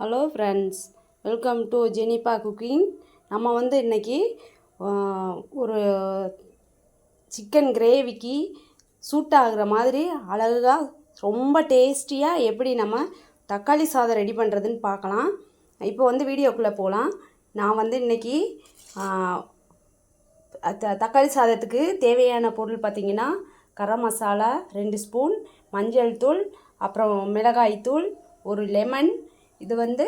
Hello friends welcome to Jenifa cooking நம்ம வந்து இன்றைக்கி ஒரு சிக்கன் கிரேவிக்கு சூட் ஆகுற மாதிரி அழகாக ரொம்ப டேஸ்டியாக எப்படி நம்ம தக்காளி சாதம் ரெடி பண்ணுறதுன்னு பார்க்கலாம். இப்போ வந்து வீடியோக்குள்ளே போகலாம் நான் வந்து இன்றைக்கி த- தக்காளி சாதத்துக்கு தேவையான பொருள் பார்த்திங்கன்னா கரம் மசாலா ரெண்டு ஸ்பூன் மஞ்சள் தூள் அப்புறம் மிளகாய் தூள் ஒரு லெமன் இது வந்து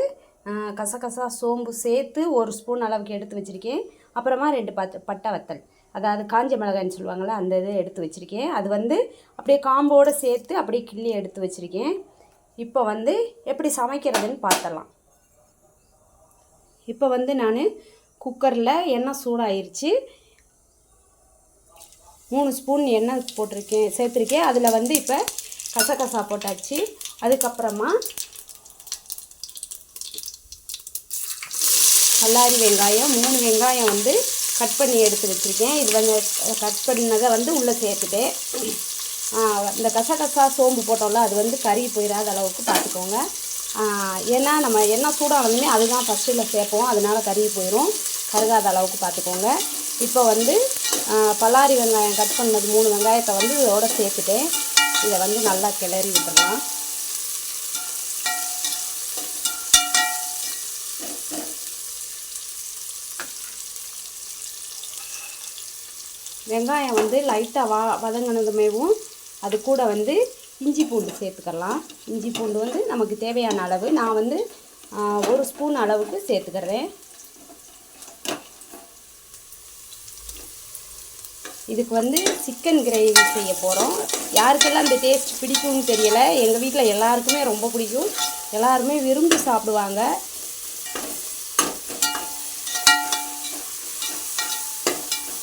கசகசா சோம்பு சேர்த்து ஒரு ஸ்பூன் அளவுக்கு எடுத்து வச்சுருக்கேன். அப்புறமா ரெண்டு பத்து பட்டை வத்தல். அதாவது காஞ்ச மிளகாய்னு சொல்லுவாங்கள்ல அந்த இது எடுத்து வச்சுருக்கேன். அது வந்து அப்படியே காம்போடு சேர்த்து அப்படியே கிள்ளி எடுத்து வச்சுருக்கேன். இப்போ வந்து எப்படி சமைக்கிறதுன்னு பார்த்தலாம் இப்போ வந்து நான் குக்கரில் எண்ணெய் சூடாயிருச்சு. மூணு ஸ்பூன் எண்ணெய் போட்டிருக்கேன் சேர்த்துருக்கேன். அதில் வந்து இப்போ கசகசா போட்டாச்சு. அதுக்கப்புறமா பல்லாரி வெங்காயம் மூணு வெங்காயம் வந்து கட் பண்ணி எடுத்து வச்சுருக்கேன். இது வந்து கட் பண்ணதை வந்து உள்ளே சேர்த்துட்டேன். இந்த கசகசா சோம்பு போட்டோம்ல அது வந்து கறி போயிடாத அளவுக்கு பார்த்துக்கோங்க. ஏன்னா நம்ம சூடாக இருந்தாலும் அதுதான் ஃபஸ்ட்டில் சேர்ப்போம். அதனால் கறி போயிடும் கருகாத அளவுக்கு பார்த்துக்கோங்க. இப்போ வந்து பல்லாரி வெங்காயம் கட் பண்ணது மூணு வெங்காயத்தை வந்து இதோட சேர்த்துட்டேன். இதை வந்து நல்லா கிளறி விட்டுடலாம். வெங்காயம் வந்து லைட்டாக வா வதங்கினதுமேவும் அது கூட வந்து இஞ்சி பூண்டு சேர்த்துக்கலாம். இஞ்சி பூண்டு வந்து நமக்கு தேவையான அளவு. நான் வந்து ஒரு ஸ்பூன் அளவுக்கு சேர்த்துக்கிறேன். இதுக்கு வந்து சிக்கன் கிரேவி செய்ய போகிறோம் யாருக்கெல்லாம் இந்த டேஸ்ட் பிடிக்கும்னு தெரியலை எங்கள் வீட்டில் எல்லாருக்குமே ரொம்ப பிடிக்கும். எல்லாருமே விரும்பி சாப்பிடுவாங்க.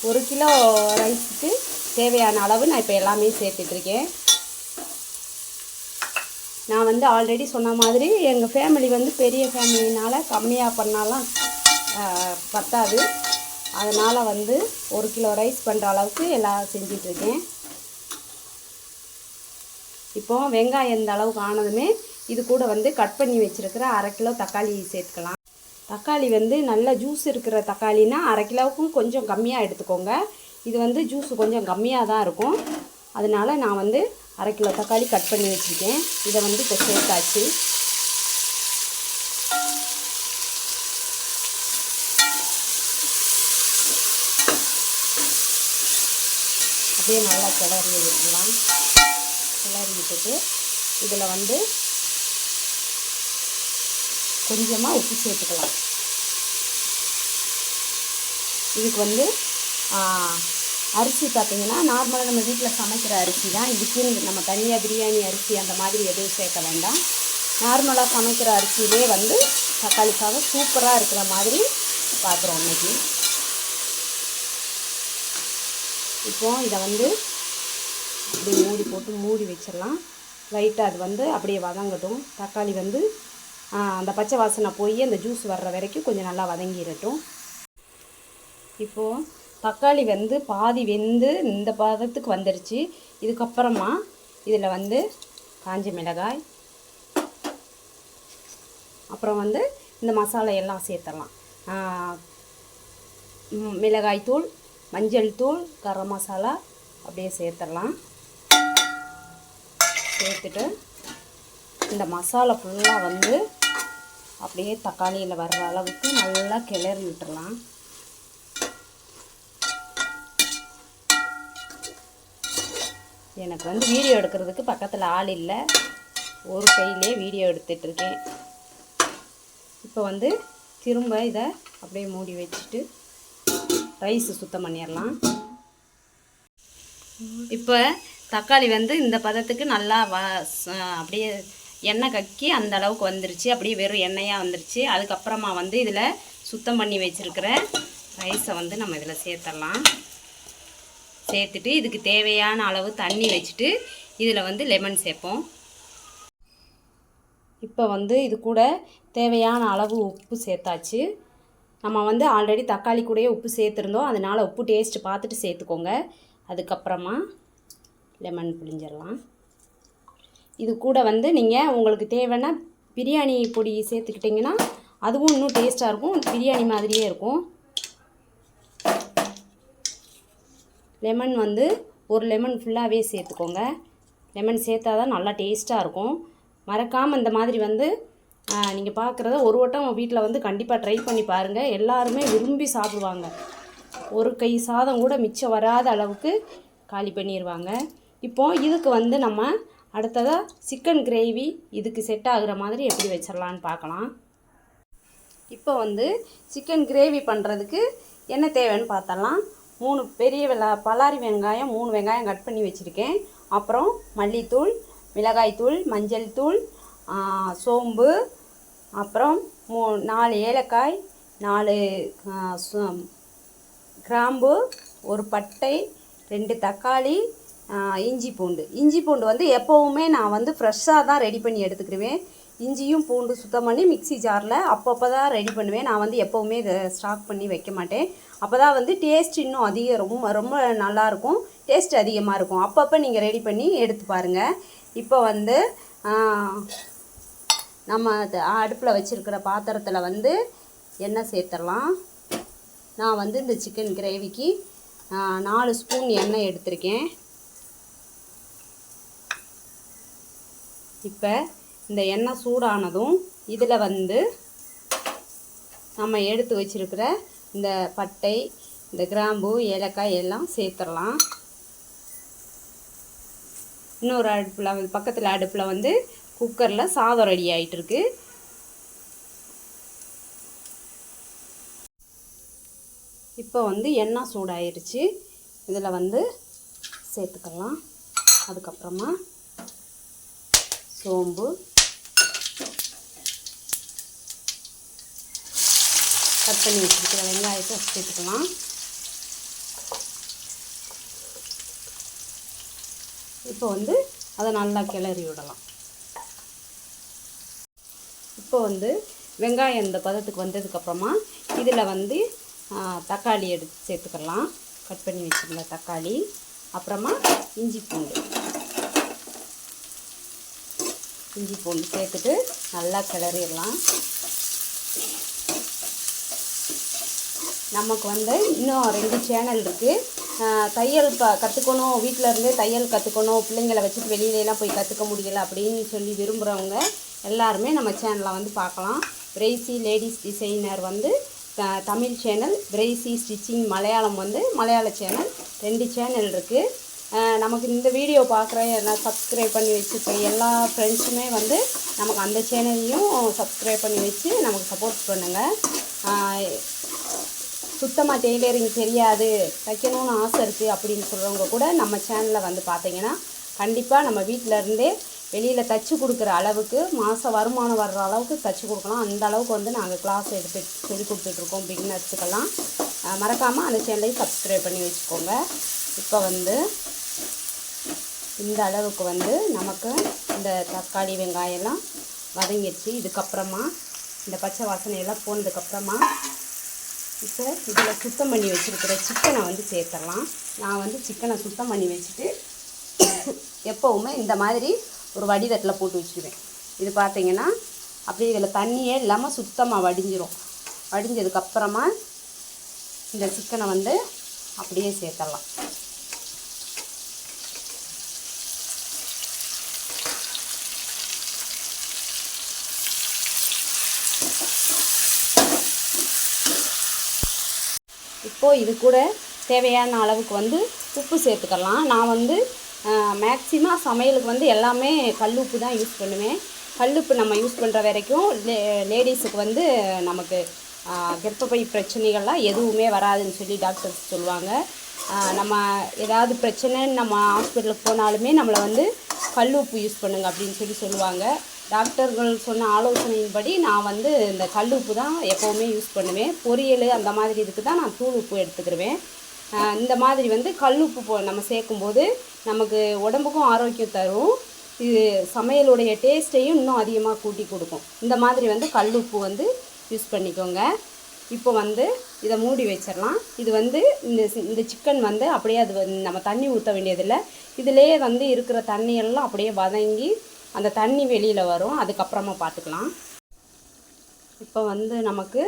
ஒரு கிலோ ரைஸுக்கு தேவையான அளவு நான் இப்போ எல்லாமே சேர்த்துட்ருக்கேன். நான் வந்து ஆல்ரெடி சொன்ன மாதிரி எங்கள் ஃபேமிலி வந்து பெரிய ஃபேமிலினால் கம்மியாக பண்ணாலாம் பத்தாது. அதனால் வந்து ஒரு கிலோ ரைஸ் பண்ணுற அளவுக்கு எல்லாம் செஞ்சிட்ருக்கேன். இப்போ வெங்காயம் இந்த அளவுக்கு ஆனதுமே இது கூட வந்து கட் பண்ணி வச்சுருக்கிற அரை கிலோ தக்காளி சேர்த்துக்கலாம். தக்காளி வந்து நல்ல ஜூஸ் இருக்கிற தக்காளினா அரை கிலோவுக்கும் கொஞ்சம் கம்மியாக எடுத்துக்கோங்க. இது வந்து ஜூஸ் கொஞ்சம் கம்மியாக தான் இருக்கும். அதனால் நான் வந்து அரை கிலோ தக்காளி கட் பண்ணி வச்சுருக்கேன். இதை வந்து இப்போ சேர்த்தாச்சு. அப்படியே நல்லா கிளறி விட்டுலாம் கிளறி விட்டுட்டு இதில் வந்து கொஞ்சமாக உப்பு சேர்த்துக்கலாம். இதுக்கு வந்து அரிசி பார்த்தீங்கன்னா நார்மலாக நம்ம வீட்டில் சமைக்கிற அரிசி தான். இதுக்கு நம்ம தனியாக பிரியாணி அரிசி அந்த மாதிரி எதுவும் சேர்க்க வேண்டாம். நார்மலாக சமைக்கிற அரிசியிலே வந்து தக்காளி சாதம் சூப்பராக இருக்கிற மாதிரி பார்க்குறோம் இன்னைக்கு. இப்போ இதை வந்து அப்படியே மூடி போட்டு மூடி வச்சிடலாம். லைட்டாக அது வந்து அப்படியே வதங்கட்டும். தக்காளி வந்து அந்த பச்சை வாசனை போய் அந்த ஜூஸ் வர்ற வரைக்கும் கொஞ்சம் நல்லா வதங்கிடட்டும். இப்போது தக்காளி வந்து பாதி வெந்து இந்த பதத்துக்கு வந்துடுச்சு இதுக்கப்புறமா இதில் வந்து காஞ்ச மிளகாய் அப்புறம் வந்து இந்த மசாலா எல்லாம் சேர்த்துடலாம். மிளகாய் தூள் மஞ்சள் தூள் கரம் மசாலா அப்படியே சேர்த்துடலாம். சேர்த்துட்டு இந்த மசாலா ஃபுல்லாக வந்து அப்படியே தக்காளியில் வர்ற அளவுக்கு நல்லா கிளறி விட்டுறலாம். எனக்கு வந்து வீடியோ எடுக்கிறதுக்கு பக்கத்தில் ஆள் இல்லை. ஒரு கையிலே வீடியோ எடுத்துட்ருக்கேன் இப்போ வந்து திரும்ப இதை அப்படியே மூடி வச்சுட்டு ரைஸ் சுத்தம் பண்ணிடலாம் இப்போ தக்காளி வந்து இந்த பதத்துக்கு நல்லா வ அப்படியே எண்ணெய் கக்கி அந்த அளவுக்கு வந்துருச்சு. அப்படியே வெறும் எண்ணெயாக வந்துருச்சு. அதுக்கப்புறமா வந்து இதில் சுத்தம் பண்ணி வச்சுருக்கிற ரைஸை வந்து நம்ம இதில் சேர்த்துடலாம் சேர்த்துட்டு இதுக்கு தேவையான அளவு தண்ணி வச்சுட்டு இதில் வந்து லெமன் சேர்ப்போம். இப்போ வந்து இது கூட தேவையான அளவு உப்பு சேர்த்தாச்சு. நம்ம வந்து ஆல்ரெடி தக்காளி கூடயே உப்பு சேர்த்துருந்தோம். அதனால் உப்பு டேஸ்ட்டு பார்த்துட்டு சேர்த்துக்கோங்க. அதுக்கப்புறமா லெமன் புளிஞ்சிடலாம் இது கூட வந்து நீங்கள் உங்களுக்கு தேவைன்னா பிரியாணி பொடி சேர்த்துக்கிட்டிங்கன்னா அதுவும் இன்னும் டேஸ்ட்டாக இருக்கும். பிரியாணி மாதிரியே இருக்கும். லெமன் வந்து ஒரு லெமன் ஃபுல்லாகவே சேர்த்துக்கோங்க. லெமன் சேர்த்தா தான் நல்லா டேஸ்ட்டாக இருக்கும். மறக்காமல் இந்த மாதிரி வந்து நீங்கள் பார்க்குறத ஒரு வட்டம் வீட்டில் வந்து கண்டிப்பாக ட்ரை பண்ணி பாருங்கள் எல்லாருமே விரும்பி சாப்பிடுவாங்க. ஒரு கை சாதம் கூட மிச்சம் வராத அளவுக்கு காலி பண்ணிடுவாங்க இப்போ இதுக்கு வந்து நம்ம அடுத்ததாக சிக்கன் கிரேவி. இதுக்கு செட் ஆகுற மாதிரி எப்படி வச்சிடலான்னு பார்க்கலாம். இப்போ வந்து சிக்கன் கிரேவி பண்ணுறதுக்கு என்ன தேவைன்னு பார்த்தலாம் மூணு பெரிய வெளா பலாரி வெங்காயம் மூணு வெங்காயம் கட் பண்ணி வச்சுருக்கேன். அப்புறம் மல்லித்தூள் மிளகாய்த்தூள் மஞ்சள் தூள் சோம்பு அப்புறம் மூ நாலு ஏலக்காய் நாலு கிராம்பு ஒரு பட்டை ரெண்டு தக்காளி இஞ்சி பூண்டு. இஞ்சி பூண்டு வந்து எப்போவுமே நான் வந்து ஃப்ரெஷ்ஷாக தான் ரெடி பண்ணி எடுத்துக்கிடுவேன் இஞ்சியும் பூண்டு சுத்தம் பண்ணி மிக்ஸி ஜாரில் அப்பப்போ தான் ரெடி பண்ணுவேன். நான் வந்து எப்போவுமே இதை ஸ்டாக் பண்ணி வைக்க மாட்டேன். அப்போ தான் வந்து டேஸ்ட் இன்னும் அதிகம் ரொம்ப ரொம்ப நல்லாயிருக்கும் டேஸ்ட் அதிகமாக இருக்கும். அப்பப்போ நீங்கள் ரெடி பண்ணி எடுத்து பாருங்கள் இப்போ வந்து நம்ம அடுப்பில் வச்சுருக்கிற பாத்திரத்தில் வந்து எண்ணெய் சேர்த்துடலாம் நான் வந்து இந்த சிக்கன் கிரேவிக்கு நாலு ஸ்பூன் எண்ணெய் எடுத்திருக்கேன். இப்போ இந்த எண்ணெய் சூடானதும் இதில் வந்து நம்ம எடுத்து வச்சிருக்கிற இந்த பட்டை இந்த கிராம்பு ஏலக்காய் எல்லாம் சேர்த்துடலாம். இன்னொரு அடுப்பில் பக்கத்தில் அடுப்பில் வந்து குக்கரில் சாதம் ரெடி ஆகிட்டுருக்கு இப்போ வந்து எண்ணெய் சூடாயிருச்சு. இதில் வந்து சேர்த்துக்கலாம். அதுக்கப்புறமா சோம்பு. கட் பண்ணி வச்சுருக்கிற வெங்காயத்தை சேர்த்துக்கலாம் இப்போ வந்து அதை நல்லா கிளறி விடலாம். இப்போ வந்து வெங்காயம் இந்த பதத்துக்கு வந்ததுக்கப்புறமா இதில் வந்து தக்காளி எடுத்து சேர்த்துக்கலாம். கட் பண்ணி வச்சுருந்த தக்காளி அப்புறமா இஞ்சி பூண்டு. இஞ்சி பூண்டு சேர்த்துட்டு நல்லா கிளறிடலாம். நமக்கு வந்து இன்னும் ரெண்டு சேனல் இருக்குது தையல் ப கற்றுக்கணும் வீட்டில் இருந்தே தையல் கற்றுக்கணும் பிள்ளைங்களை வச்சுட்டு வெளியிலலாம் போய் கற்றுக்க முடியல அப்படின்னு சொல்லி விரும்புகிறவங்க எல்லாருமே நம்ம சேனலை வந்து பார்க்கலாம். பிரைசி லேடிஸ் டிசைனர் வந்து த- Tamil channel Pricy stitching Malayalam வந்து மலையாள சேனல் ரெண்டு சேனல் இருக்குது நமக்கு இந்த வீடியோ பார்க்குற எல்லாம் சப்ஸ்கிரைப் பண்ணி வச்சுருக்க எல்லா ஃப்ரெண்ட்ஸுமே வந்து நமக்கு அந்த சேனலையும் சப்ஸ்கிரைப் பண்ணி வச்சு நமக்கு சப்போர்ட் பண்ணுங்கள் சுத்தமாக டெய்லரிங் தெரியாது. தைக்கணும்னு ஆசை இருக்குது அப்படின்னு சொல்கிறவங்க கூட நம்ம சேனலில் வந்து பார்த்தீங்கன்னா கண்டிப்பாக நம்ம வீட்டில் இருந்தே வெளியில் தச்சு கொடுக்குற அளவுக்கு மாத வருமானம் வர்ற அளவுக்கு தச்சு கொடுக்கலாம். அந்த அளவுக்கு வந்து நாங்கள் கிளாஸ் எடுத்து சொல்லி கொடுத்துட்ருக்கோம் பிகினர்ஸுக்கெல்லாம் மறக்காமல் அந்த சேனலையும் சப்ஸ்கிரைப் பண்ணி வச்சுக்கோங்க. இப்போ வந்து இந்த அளவுக்கு வந்து நமக்கு இந்த தக்காளி வெங்காயம்லாம் வதங்கிடுச்சு. இதுக்கப்புறமா இந்த பச்சை வாசனையெல்லாம் போனதுக்கப்புறமா இப்போ இதில் சுத்தம் பண்ணி வச்சுருக்கிற சிக்கனை வந்து சேர்த்துடலாம். நான் வந்து சிக்கனை சுத்தம் பண்ணி வச்சுட்டு எப்போவுமே இந்த மாதிரி ஒரு வடிதட்டில் போட்டு வச்சுருவேன். இது பார்த்தீங்கன்னா அப்படியே இதில் தண்ணியே இல்லாமல் சுத்தமாக வடிஞ்சிரும். வடிஞ்சதுக்கப்புறமா இந்த சிக்கனை வந்து அப்படியே சேர்த்துடலாம் இப்போது இது கூட தேவையான அளவுக்கு வந்து உப்பு சேர்த்துக்கலாம். நான் வந்து மேக்சிமம் சமையலுக்கு வந்து எல்லாமே கல் உப்பு தான் யூஸ் பண்ணுவேன். கல் உப்பு நம்ம யூஸ் பண்ணுற வரைக்கும் லே லேடிஸுக்கு வந்து நமக்கு கர்ப்பப்பை பிரச்சனைகள்லாம் எதுவுமே வராதுன்னு சொல்லி டாக்டர்ஸ் சொல்லுவாங்க. நம்ம ஏதாவது பிரச்சனைன்னு நம்ம ஹாஸ்பிட்டலுக்கு போனாலுமே நம்மளை வந்து கல் உப்பு யூஸ் பண்ணுங்க அப்படின்னு சொல்லி சொல்லுவாங்க. டாக்டர்கள் சொன்ன ஆலோசனையின்படி நான் வந்து இந்த கல் உப்பு தான் எப்போவுமே யூஸ் பண்ணுவேன். பொரியல் அந்த மாதிரி இதுக்கு தான் நான் தூள் உப்பு எடுத்துக்கிடுவேன் இந்த மாதிரி வந்து கல் உப்பு போ நம்ம சேர்க்கும்போது நமக்கு உடம்புக்கும் ஆரோக்கியம் தரும். இது சமையலுடைய டேஸ்ட்டையும் இன்னும் அதிகமாக கூட்டி கொடுக்கும். இந்த மாதிரி வந்து கல் உப்பு வந்து யூஸ் பண்ணிக்கோங்க. இப்போ வந்து இதை மூடி வச்சிடலாம். இது வந்து இந்த இந்த சிக்கன் வந்து அப்படியே அது நம்ம தண்ணி ஊற்ற வேண்டியதில்லை. இதுலேயே வந்து இருக்கிற தண்ணியெல்லாம் அப்படியே வதங்கி அந்த தண்ணி வெளியில் வரும். அதுக்கப்புறமா பார்த்துக்கலாம் இப்போ வந்து நமக்கு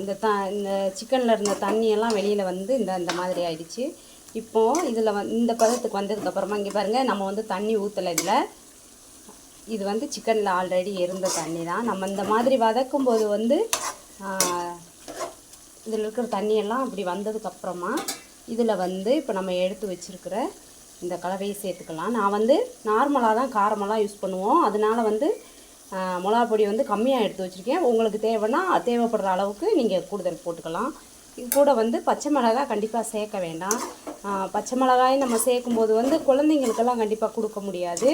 இந்த த இந்த சிக்கனில் இருந்த தண்ணியெல்லாம் வெளியில் வந்து இந்த இந்த மாதிரி ஆயிடுச்சு. இப்போது இதில் வந் இந்த பதத்துக்கு வந்ததுக்கப்புறமா இங்கே பாருங்கள் நம்ம வந்து தண்ணி ஊற்றலை இதில். இது வந்து சிக்கனில் ஆல்ரெடி இருந்த தண்ணி தான். நம்ம இந்த மாதிரி வதக்கும் போது வந்து இதில் இருக்கிற தண்ணியெல்லாம் அப்படி வந்ததுக்கப்புறமா இதில் வந்து இப்போ நம்ம எடுத்து வச்சுருக்கிற இந்த கலவையை சேர்த்துக்கலாம். நான் வந்து நார்மலாக தான் காரமெல்லாம் யூஸ் பண்ணுவோம். அதனால வந்து மிளகா பொடி வந்து கம்மியாக எடுத்து வச்சுருக்கேன். உங்களுக்கு தேவைன்னா தேவைப்படுற அளவுக்கு நீங்கள் கூடுதல் போட்டுக்கலாம். இது கூட வந்து பச்சை மிளகாய் கண்டிப்பாக சேர்க்க வேண்டாம். பச்சை மிளகாய் நம்ம சேர்க்கும்போது வந்து குழந்தைங்களுக்கெல்லாம் கண்டிப்பாக கொடுக்க முடியாது.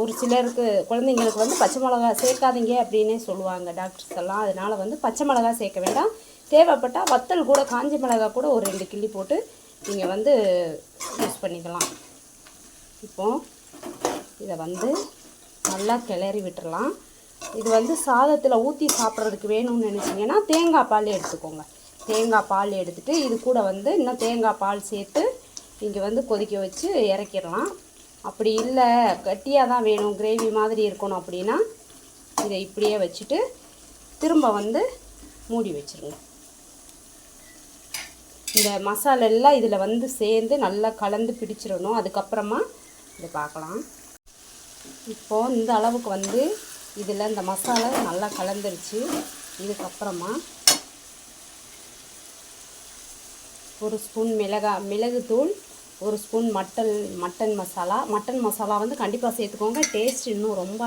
ஒரு சிலருக்கு குழந்தைங்களுக்கு வந்து பச்சை மிளகா சேர்க்காதீங்க அப்படின்னே சொல்லுவாங்க டாக்டர்ஸ் எல்லாம். அதனால் வந்து பச்சை மிளகா சேர்க்க வேண்டாம். தேவைப்பட்டால் வத்தல் கூட காஞ்ச மிளகா கூட ஒரு ரெண்டு கிள்ளி போட்டு நீங்கள் வந்து யூஸ் பண்ணிக்கலாம். இப்போ இதை வந்து நல்லா கிளறி விட்டுடலாம் இது வந்து சாதத்தில் ஊற்றி சாப்பிட்றதுக்கு வேணும்னு நினச்சிங்கன்னா தேங்காய் பால் எடுத்துக்கோங்க. தேங்காய் பால் எடுத்துகிட்டு இது கூட வந்து இன்னும் தேங்காய் பால் சேர்த்து இங்கே வந்து கொதிக்க வச்சு இறக்கிடலாம். அப்படி இல்லை கட்டியாக தான் வேணும் கிரேவி மாதிரி இருக்கணும் அப்படின்னா இதை இப்படியே வச்சுட்டு திரும்ப வந்து மூடி வச்சிருங்க. இந்த மசாலா எல்லாம் இதில் வந்து சேர்ந்து நல்லா கலந்து பிடிச்சிடணும். அதுக்கப்புறமா இதை பார்க்கலாம். இப்போது இந்த அளவுக்கு வந்து இதில் இந்த மசாலா நல்லா கலந்துருச்சு. இதுக்கப்புறமா ஒரு ஸ்பூன் மிளகா மிளகுத்தூள் ஒரு spoon mutton mutton masala. Mutton masala வந்து கண்டிப்பாக சேர்த்துக்கோங்க. டேஸ்ட் இன்னும் ரொம்ப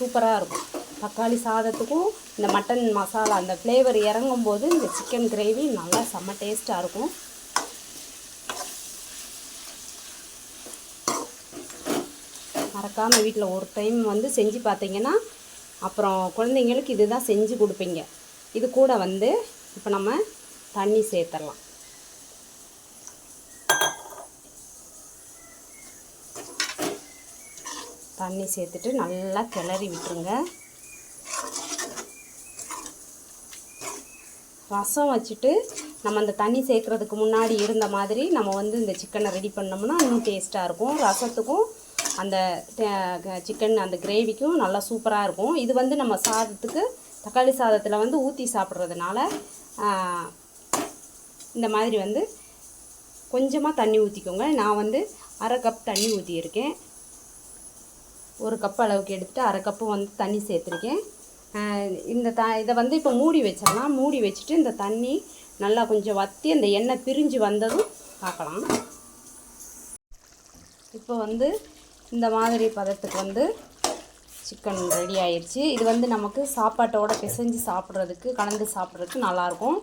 சூப்பராக இருக்கும். தக்காளி சாதத்துக்கும் இந்த மட்டன் மசாலா அந்த ஃப்ளேவர் இறங்கும் போது இந்த சிக்கன் கிரேவி நல்லா செம்ம டேஸ்ட்டாக இருக்கும். மறக்காமல் வீட்டில் ஒரு டைம் வந்து செஞ்சு பார்த்தீங்கன்னா அப்புறம் குழந்தைங்களுக்கு இதுதான் செஞ்சு கொடுப்பீங்க. இது கூட வந்து இப்போ நம்ம தண்ணி சேர்த்துடலாம் தண்ணி சேர்த்துட்டு நல்லா கிளறி விட்டுருங்க. ரசம் வச்சுட்டு நம்ம அந்த தண்ணி சேர்க்குறதுக்கு முன்னாடி இருந்த மாதிரி நம்ம வந்து இந்த சிக்கனை ரெடி பண்ணோம்னா இன்னும் டேஸ்ட்டாக இருக்கும். ரசத்துக்கும் அந்த சிக்கன் அந்த கிரேவிக்கும் நல்லா சூப்பராக இருக்கும். இது வந்து நம்ம சாதத்துக்கு தக்காளி சாதத்தில் வந்து ஊற்றி சாப்பிட்றதுனால இந்த மாதிரி வந்து கொஞ்சமாக தண்ணி ஊற்றிக்கோங்க நான் வந்து அரை கப் தண்ணி ஊற்றியிருக்கேன் ஒரு கப் அளவுக்கு எடுத்துகிட்டு அரை கப்பு வந்து தண்ணி சேர்த்துருக்கேன். இந்த த இதை வந்து இப்போ மூடி வச்சிடலாம். மூடி வச்சுட்டு இந்த தண்ணி நல்லா கொஞ்சம் வற்றி அந்த எண்ணெய் பிரிஞ்சு வந்ததும் பார்க்கலாம். இப்போ வந்து இந்த மாதிரி பதத்துக்கு வந்து சிக்கன் ரெடி ஆயிடுச்சு. இது வந்து நமக்கு சாப்பாட்டோட பிசைஞ்சு சாப்பிட்றதுக்கு கலந்து சாப்பிட்றதுக்கு நல்லாயிருக்கும்.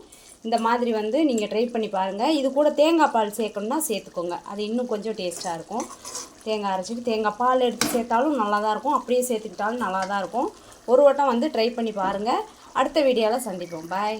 இந்த மாதிரி வந்து நீங்கள் ட்ரை பண்ணி பாருங்கள் இது கூட தேங்காய் பால் சேர்க்கணுன்னா சேர்த்துக்கோங்க. அது இன்னும் கொஞ்சம் டேஸ்ட்டாக இருக்கும். தேங்காய் அரைச்சிட்டு தேங்காய் பால் எடுத்து சேர்த்தாலும் நல்லா தான் இருக்கும். அப்படியே சேர்த்துக்கிட்டாலும் நல்லா தான் இருக்கும். ஒரு வட்டம் வந்து ட்ரை பண்ணி பாருங்கள் அடுத்த வீடியோவில் சந்திப்போம். பாய்